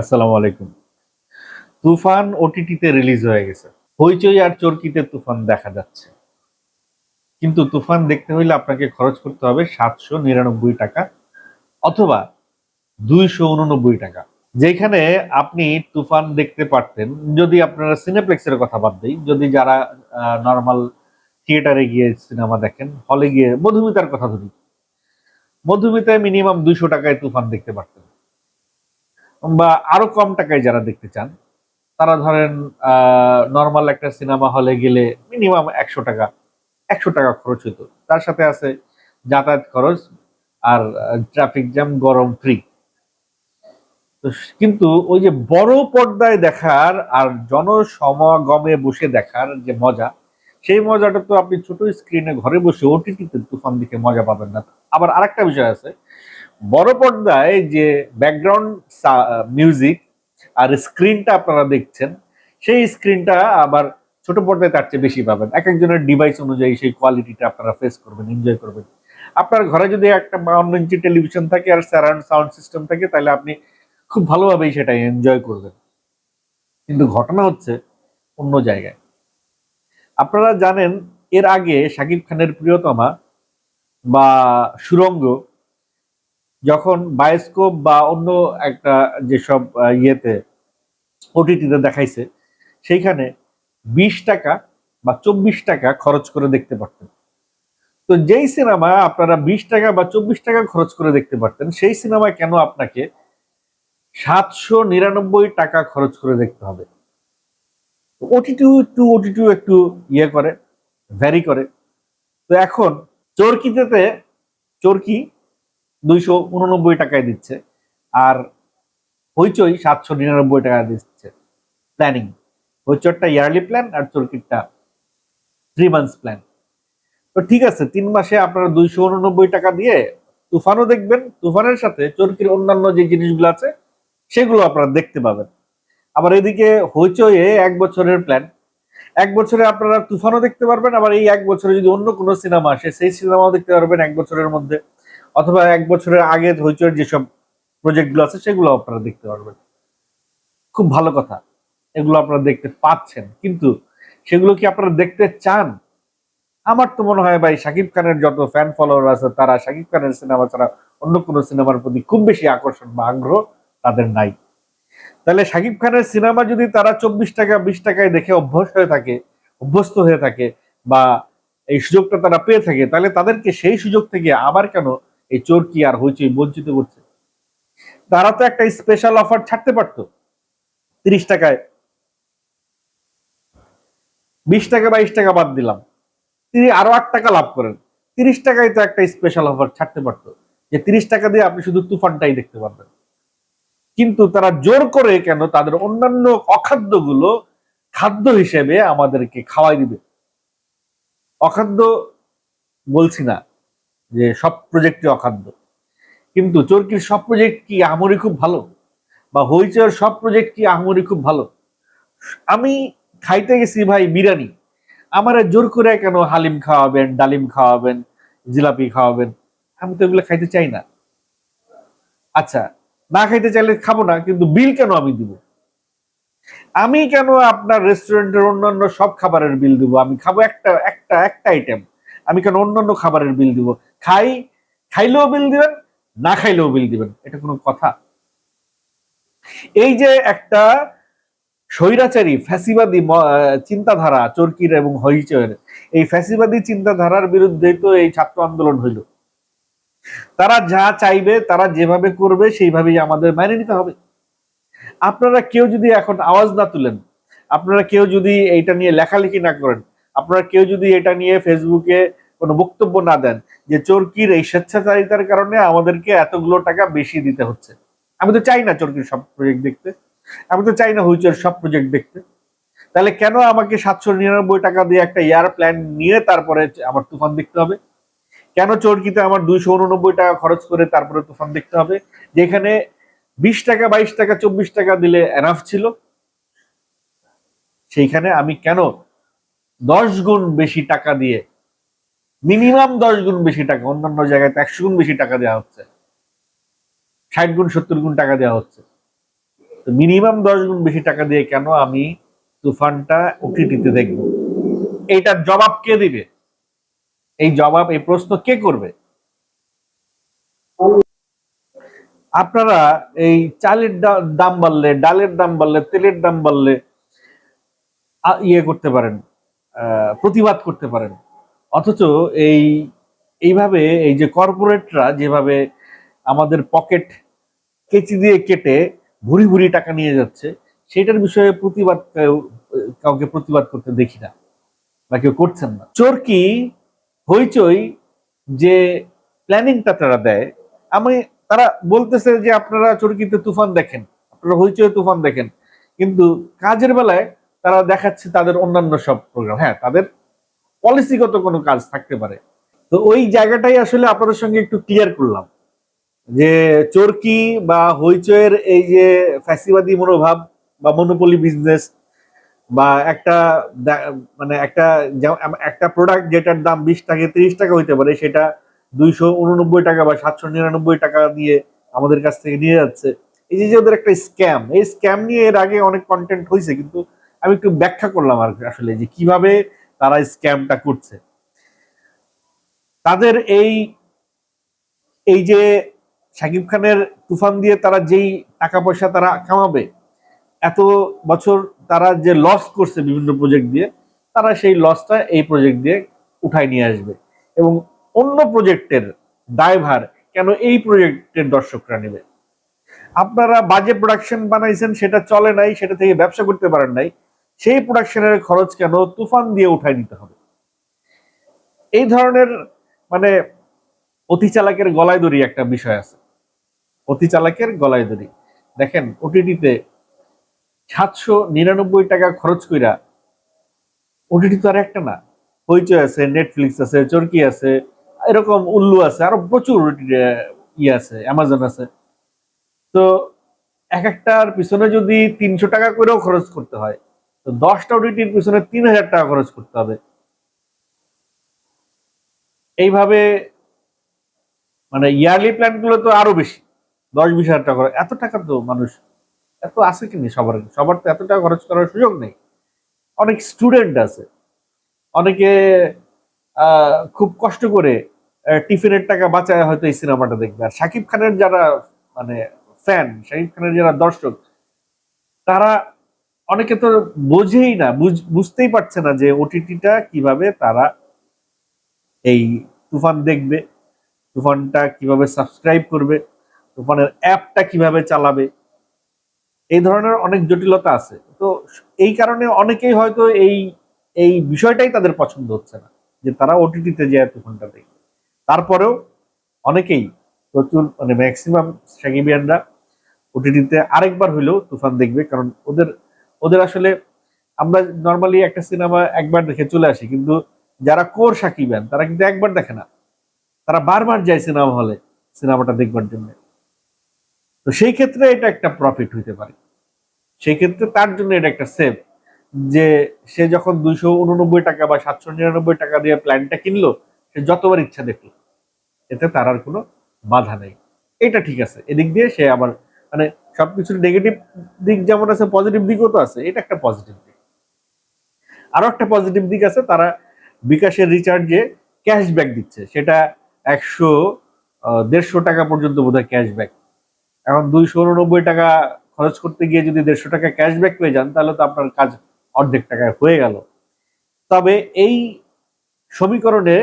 আসসালামু আলাইকুম। তুফান ওটিটিতে রিলিজ হয়ে গেছে। হইচই আর চরকিতে তুফান দেখা যাচ্ছে। কিন্তু তুফান দেখতে হইলে আপনাকে খরচ করতে হবে সাতশো নিরানব্বই টাকা অথবা দুইশো উননব্বই টাকা। যেখানে আপনি তুফান দেখতে পারতেন, যদি আপনারা সিনেপ্লেক্সের কথা বাদ দিই, যদি যারা নর্মাল থিয়েটারে গিয়ে সিনেমা দেখেন হলে গিয়ে মধুমিতার কথা ধরি, মধুমিতায় মিনিমাম দুইশো টাকায় তুফান দেখতে পারতেন। বা আরও কম টাকায় যারা দেখতে চান, তারা ধরেন নর্মাল একটা সিনেমা হলে গেলে মিনিমাম একশো টাকা একশো টাকা খরচ হতো তার সাথে আছে যাতায়াত খরচ আর ট্রাফিক জ্যাম গরম ফ্রি তো কিন্তু ওই যে বড় পর্দায় দেখার আর জনসমাগমে বসে দেখার যে মজা, সেই মজাটা তো আপনি ছোট স্ক্রিনে ঘরে বসে ওটিটিতে তুফান দিকে মজা পাবেন না। আবার আরেকটা বিষয় আছে বড় পর্দায় যে ব্যাকগ্রাউন্ড মিউজিক আর স্ক্রিনটা আপনারা দেখছেন, সেই স্ক্রিনটা আবার ছোট পর্দায় তার চেয়ে বেশি পাবেন। এক একজনের ডিভাইস অনুযায়ী সেই কোয়ালিটিটা আপনারা ফেস করবেন এনজয় করবেন। আপনার ঘরে যদি একটা বাউন্ন ইঞ্চি টেলিভিশন থাকে আর সারাউন্ড সাউন্ড সিস্টেম থাকে, তাহলে আপনি খুব ভালোভাবেই সেটা এনজয় করবেন। কিন্তু ঘটনা হচ্ছে অন্য জায়গায়। আপনারা জানেন, এর আগে শাকিব খানের প্রিয়তমা বা সুরঙ্গ যখন বায়োস্কোপ বা অন্য একটা যেসব ইয়েতে ওটিটিতে দেখাইছে, সেইখানে বিশ টাকা বা চব্বিশ টাকা খরচ করে দেখতে পারতেন। তো যেই সিনেমা আপনারা বিশ টাকা বা চব্বিশ টাকা খরচ করে দেখতে পারতেন, সেই সিনেমা কেন আপনাকে সাতশো নিরানব্বই টাকা খরচ করে দেখতে হবে? ওটিটু একটু ওটিটু একটু ইয়ে করে ভ্যারি করে। তো এখন চরকিতে চরকি দুইশো উননব্বই টাকায় দিচ্ছে। আর হইচই সাতশো নিরানব্বই টাকা দিচ্ছে। প্ল্যানিং হইচরটা ইয়ারলি প্ল্যান আর চরকিরটা থ্রি মান্থস প্ল্যান তো ঠিক আছে, তিন মাসে আপনারা দুইশো উননব্বই টাকা দিয়ে তুফানও দেখবেন, তুফানের সাথে চরকির অন্যান্য যে জিনিসগুলো আছে, সেগুলো আপনারা দেখতে পাবেন। আবার এদিকে হইচয়ে এক বছরের প্ল্যান এক বছরে আপনারা তুফানও দেখতে পারবেন, আবার এই এক বছরে যদি অন্য কোনো সিনেমা আসে, সেই সিনেমাও দেখতে পারবেন এক বছরের মধ্যে। অথবা এক বছরের আগে হইচয়ের যেসব প্রজেক্টগুলো আছে, সেগুলো আপনারা দেখতে পারবেন। খুব ভালো কথা। এগুলো আপনারা দেখতে পাচ্ছেন। কিন্তু সেগুলো কি আপনারা দেখতে চান? আমার তো মনে হয় ভাই, শাকিব খানের যত ফ্যান ফলোয়ার আছে, তারা শাকিব খানের সিনেমা ছাড়া অন্য কোনো সিনেমার প্রতি খুব বেশি আকর্ষণ বা আগ্রহ তাদের নাই। তাহলে শাকিব খানের সিনেমা যদি তারা চব্বিশ টাকা, বিশ টাকায় দেখে অভ্যস্ত হয়ে থাকে, অভ্যস্ত হয়ে থাকে বা এই সুযোগটা তারা পেয়ে থাকে, তাহলে তাদেরকে সেই সুযোগ থেকে আবার কেন এই চোরকি আর হইচই, বঞ্চিত করছে? তারা তো একটা স্পেশাল অফার ছাড়তে পারতো। তিরিশ টাকায়। বিশ টাকা, বাইশ টাকা বাদ দিলাম। তিনি আরও আট টাকা লাভ করেন। তিরিশ টাকায় তো একটা স্পেশাল অফার ছাড়তে পারতো। যে তিরিশ টাকা দিয়ে আপনি শুধু তুফানটাই দেখতে পারবেন। কিন্তু তারা জোর করে কেন তাদের অন্যান্য অখাদ্যগুলো খাদ্য হিসেবে আমাদেরকে খাওয়াই দিবে। অখাদ্য বলছি না। যে সব প্রজেক্টই অখাদ্য। কিন্তু চরকির সব প্রজেক্ট কি আহামরি খুব ভালো? বা হইচয়ের সব প্রজেক্ট কি আহামরি খুব ভালো? আমি খাইতে গেছি ভাই বিরিয়ানি। আমার জোর করে কেন হালিম খাওয়াবেন, ডালিম খাওয়াবেন, জিলাপি খাওয়াবেন? আমি তো এগুলো খাইতে চাই না। আচ্ছা না খাইতে চাইলে খাব না, কিন্তু বিল কেন আমি দিব? আমি কেন আপনার রেস্টুরেন্টের অন্যান্য সব খাবারের বিল দিব? আমি খাব একটা একটা একটা আইটেম আমি কেন অন্য অন্য খাবারের বিল দিব? খাই, খাইলেও বিল দিবেন, না খাইলেও বিল দিবেন। এটা কোনো কথা? এই যে একটা স্বৈরাচারী, ফ্যাসিবাদী চিন্তাধারা, চরকির এবং হইচয়ের এই ফ্যাসিবাদী চিন্তাধারার বিরুদ্ধে তো এই ছাত্র আন্দোলন হইল। তারা যা চাইবে, তারা যেভাবে করবে, সেইভাবেই আমাদের মেনে নিতে হবে। আপনারা কেউ যদি এখন আওয়াজ না তুলেন, আপনারা কেউ যদি এইটা নিয়ে লেখালেখি না করেন আপনারা কেউ যদি এটা নিয়ে ফেসবুকে কোনো বক্তব্য না দেন যে চরকির এই স্বেচ্ছাচারিতার কারণে আমাদেরকে এতগুলো টাকা বেশি দিতে হচ্ছে? আমি তো চাই না চরকির সব প্রজেক্ট দেখতে। আমি তো চাই না হুইচের সব প্রজেক্ট দেখতে। তাহলে কেন আমাকে সাতশো নিরানব্বই টাকা দিয়ে একটা ইয়ার প্ল্যান নিয়ে তারপরে আমার তুফান দেখতে হবে? কেন চরকিতে আমার দুইশো উননব্বই টাকা খরচ করে তারপরে তুফান দেখতে হবে? যেখানে বিশ টাকা, বাইশ টাকা, চব্বিশ টাকা দিলে এনাফ ছিল। সেইখানে আমি কেন দশ গুণ বেশি টাকা দিয়ে, মিনিমাম দশ গুণ বেশি টাকা, অন্যান্য জায়গায় একশো গুণ বেশি টাকা দেওয়া হচ্ছে। ষাট গুণ, সত্তর গুণ টাকা দেওয়া হচ্ছে। তো মিনিমাম দশ গুণ বেশি টাকা দিয়ে কেন আমি তুফানটা ওটিটিতে দেখব? এইটার জবাব কে দিবে? এই জবাব, এই প্রশ্ন কে করবে? আপনারা এই চালের দাম বাড়লে, ডালের দাম বাড়লে, তেলের দাম বাড়লে ইয়ে করতে পারেন। প্রতিবাদ করতে পারেন। অথচ এই, এইভাবে এই যে কর্পোরেটরা যেভাবে আমাদের পকেট কেচি দিয়ে কেটে ভুরি ভুরি টাকা নিয়ে যাচ্ছে, সেটার বিষয়ে প্রতিবাদ কাউকে প্রতিবাদ করতে দেখি না বা কেউ করছেন না। চোরকি হইচই যে প্ল্যানিংটা তারা দেয়? আমি, তারা বলতেছে যে আপনারা চরকিতে তুফান দেখেন, আপনারা হইচই তুফান দেখেন। কিন্তু কাজের বেলায় তারা দেখাচ্ছে তাদের অন্যান্য সব প্রোগ্রাম হ্যাঁ তাদের পলিসিগত কোনো কাজ থাকতে পারে। তো ওই জায়গাটাই আসলে আপনাদের সঙ্গে একটু ক্লিয়ার করলাম। যে চরকি বা হইচয়ের এই যে ফ্যাসিবাদী মনোভাব বা মনোপলি বিজনেস বা একটা মানে একটা একটা প্রোডাক্ট যেটার দাম বিশ টাকা, তিরিশ টাকা হইতে পারে, সেটা দুইশো উননব্বই টাকা বা সাতশো নিরানব্বই টাকা দিয়ে আমাদের কাছ থেকে নিয়ে যাচ্ছে। এই যে ওদের একটা স্ক্যাম এই স্ক্যাম নিয়ে এর আগে অনেক কন্টেন্ট হয়েছে কিন্তু আমি একটু ব্যাখ্যা করলাম আর আসলে যে কীভাবে তারা স্ক্যামটা করছে। তাদের এই এই যে শাকিব খানের তুফান দিয়ে তারা যেই টাকা পয়সা তারা কামাবে, এত বছর তারা যে লস করছে বিভিন্ন প্রজেক্ট দিয়ে, তারা সেই লসটা এই প্রজেক্ট দিয়ে উঠায় নিয়ে আসবে। এবং অন্য প্রজেক্টের দায়ভার কেন এই প্রজেক্টের দর্শকরা নেবে? আপনারা বাজে প্রোডাকশন বানাইছেন, সেটা চলে নাই, সেটা থেকে ব্যবসা করতে পারেন নাই সেই প্রোডাকশনের খরচ কেন তুফান দিয়ে উঠায় নিতে হবে? এই ধরনের মানে অতি চালাকের গলায় দড়ি একটা বিষয় আছে। অতি চালাকের গলায় দড়ি। দেখেন ওটিটিতে সাতশো নিরানব্বই টাকা খরচ কইরা ওটিটি তো আর একটা না। হইচই আছে নেটফ্লিক্স আছে, চরকি আছে, এরকম উল্লু আছে, আরও প্রচুর ইয়ে আছে অ্যামাজন আছে। তো এক একটার পিছনে যদি তিনশো টাকা করেও খরচ করতে হয় তো দশটা ওটিটির পিছনে তিন হাজার টাকা খরচ করতে হবে। এইভাবে মানে ইয়ারলি প্ল্যানগুলো তো আরও বেশি, দশ বিশ হাজার টাকা। এত টাকা তো মানুষ, এত আছে কি নেই সবার? সবার তো এত টাকা খরচ করার সুযোগ নেই। অনেক স্টুডেন্ট আছে। অনেকে খুব কষ্ট করে টিফিনের টাকা বাঁচায় হয়তো এই সিনেমাটা দেখবে। আর শাকিব খানের যারা মানে ফ্যান শাকিব খানের যারা দর্শক, তারা অনেকে তো বোঝেই না, বুঝ- বুঝতেই পারছে না যে ওটিটিটা কীভাবে তারা এই তুফান দেখবে, তুফানটা কীভাবে সাবস্ক্রাইব করবে, তুফানের অ্যাপটা কীভাবে চালাবে। এই ধরনের অনেক জটিলতা আছে। তো এই কারণে অনেকেই হয়তো এই এই বিষয়টাই তাদের পছন্দ হচ্ছে না, যে তারা ওটিটিতে যায় তুফানটা দেখবে। তারপরেও অনেকেই প্রচুর মানে ম্যাক্সিমাম সাকিবিয়ানরা ওটিটিতে আরেকবার হইলেও তুফান দেখবে, কারণ ওদের ওদের আসলে আমরা নর্মালি একটা সিনেমা একবার দেখে চলে আসি, কিন্তু যারা কোর সাকিবান তারা কিন্তু একবার দেখে না। তারা বারবার যায় সিনেমা হলে সিনেমাটা দেখবার জন্য। তো সেই ক্ষেত্রে এটা একটা প্রফিট হইতে পারে। সেই ক্ষেত্রে তার জন্য এটা একটা সেভ যে সে যখন দুইশো উননব্বই টাকা বা সাতশো নিরানব্বই টাকা দিয়ে প্ল্যানটা কিনলো, সে যতবার ইচ্ছা দেখল। এতে তার আর কোনো বাধা নেই। এটা ঠিক আছে। এদিক দিয়ে সে আবার মানে সবকিছুর নেগেটিভ দিক যেমন আছে পজিটিভ দিকও তো আছে। এটা একটা পজিটিভ দিক। আরও একটা পজিটিভ দিক আছে, তারা বিকাশের রিচার্জে ক্যাশব্যাক দিচ্ছে। সেটা একশো দেড়শো টাকা পর্যন্ত বোধহয় ক্যাশব্যাক এখন দুইশো উননব্বই টাকা খরচ করতে গিয়ে যদি দেড়শো টাকা ক্যাশব্যাক পেয়ে যান, তাহলে তো আপনার কাজ অর্ধেক টাকায় হয়ে গেল। তবে এই সমীকরণে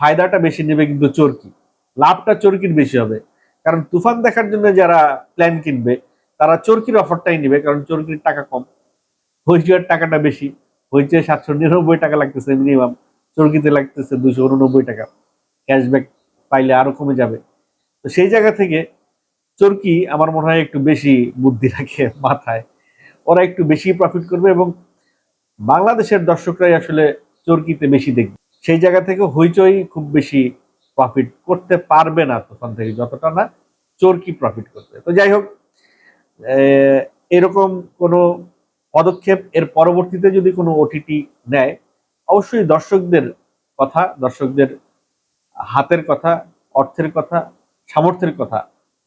ফায়দাটা বেশি নেবে কিন্তু চরকি। লাভটা চরকির বেশি হবে। কারণ তুফান দেখার জন্য যারা প্ল্যান কিনবে, তারা চরকির অফারটাই নেবে, কারণ চরকির টাকা কম। হইচয়ের টাকাটা বেশি। হইচয়ে সাতশো নিরানব্বই টাকা লাগতেছে মিনিমাম চরকিতে লাগতেছে দুশো উননব্বই টাকা। ক্যাশব্যাক পাইলে আরও কমে যাবে। তো সেই জায়গা থেকে চরকি আমার মনে হয় একটু বেশি বুদ্ধি রাখে মাথায়। ওরা একটু বেশি প্রফিট করবে এবং বাংলাদেশের দর্শকরাই আসলে চরকিতে বেশি দেখবে। সেই জায়গা থেকে হইচই খুব বেশি প্রফিট করতে পারবে না তখন থেকে যতটা না, চরকি প্রফিট করবে। তো যাই হোক এরকম কোনো পদক্ষেপ এর পরবর্তীতে যদি কোনো ওটিটি নেয়, অবশ্যই দর্শকদের কথা, দর্শকদের হাতের কথা, অর্থের কথা, সামর্থ্যের কথা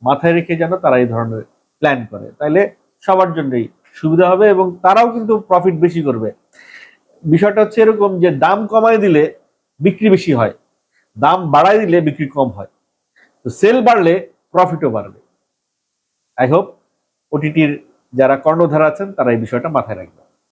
মাথায় রেখে যেন তারা এই ধরনের প্ল্যান করে। তাইলে সবার জন্যই সুবিধা হবে এবং তারাও কিন্তু প্রফিট বেশি করবে। বিষয়টা হচ্ছে এরকম যে দাম কমায় দিলে বিক্রি বেশি হয়। দাম বাড়াই দিলে বিক্রি কম হয়। তো সেল বাড়লে প্রফিটও বাড়বে। আই হোপ ওটিটির যারা কর্ণধার আছেন, তারা এই বিষয়টা মাথায় রাখবেন।